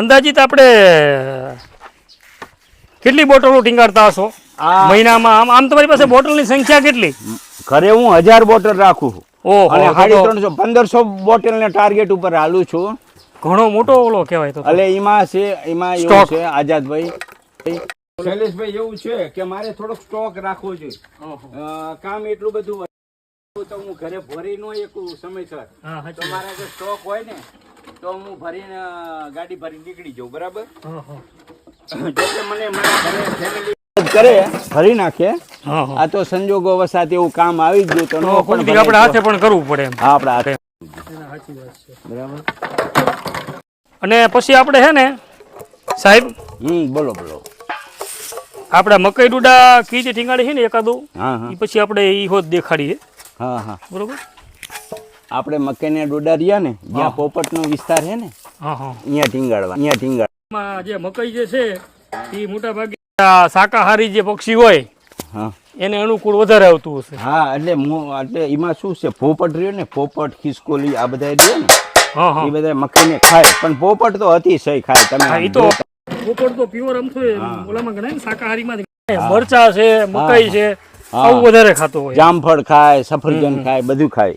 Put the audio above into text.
અંદાજિત આપણે કેટલી બોટલો ટીંગાડતા હશો? મહિનામાં? આમ આમ તમારી પાસે બોટલની સંખ્યા કેટલી? ઘરે હું હજાર બોટલ રાખું છું. ઓહો અને તો સાડી ત્રણસો પંદરસો બોટલને ટાર્ગેટ ઉપર હાલું છું. ઘણો મોટો ઓલો કહેવાય તો એટલે એમાં છે એમાં એવું છે આઝાદભાઈ. શૈલેષભાઈ એવું છે કે મારે થોડોક સ્ટોક રાખવો જોઈએ કામ એટલું બધું તો હું ઘરે ભરી નો એક સમયસર. તો મારા જે સ્ટોક હોય ને તો હું ભરીને ગાડી ભરી નીકળી જાઉં બરાબર? હા હા. જોકે મને મારા ઘરે કરે. ભરી નાખે. આ તો સંજોગો વસાત એવું કામ આવી ગયું તો નો પણ આપણે હાથે પણ કરવું પડે હા આપણે હાથે. સાચી વાત છે. બરાબર. અને પછી આપણે હે ને સાહેબ હમ બોલો બોલો. આપણે મકઈ ડુડા કીજ ઠીંગાડી છે ને એકાદું હા હા. પછી આપણે ઈ હોત દેખાડીએ. હા હા. બરોબર? આપણે મકાઈને ડોડા રહ્યા ને જ્યાં પોપટનો વિસ્તાર છે ને અહીંયા ટીંગાડવા અહીંયા ટીંગાડ જે મકાઈ જે છે એ મોટા ભાગે શાકાહારી જે પક્ષી હોય હા. એને અનુકૂળ વધારે આવતું હશે. હા એટલે એટલે એમાં શું છે પોપટ રહ્યો ને પોપટ ખિસકોલી આ બધા રહ્યો ને એ બધા મકાઈને ખાય. પણ પોપટ તો અતિશય ખાય તમે તો પોપટ તો પ્યોર આમ ઓલામાં ગણાય શાકાહારીમાં મરચા છે મકાઈ છે આવું વધારે ખાતો હોય. જામફળ ખાય સફરજન ખાય બધું ખાય.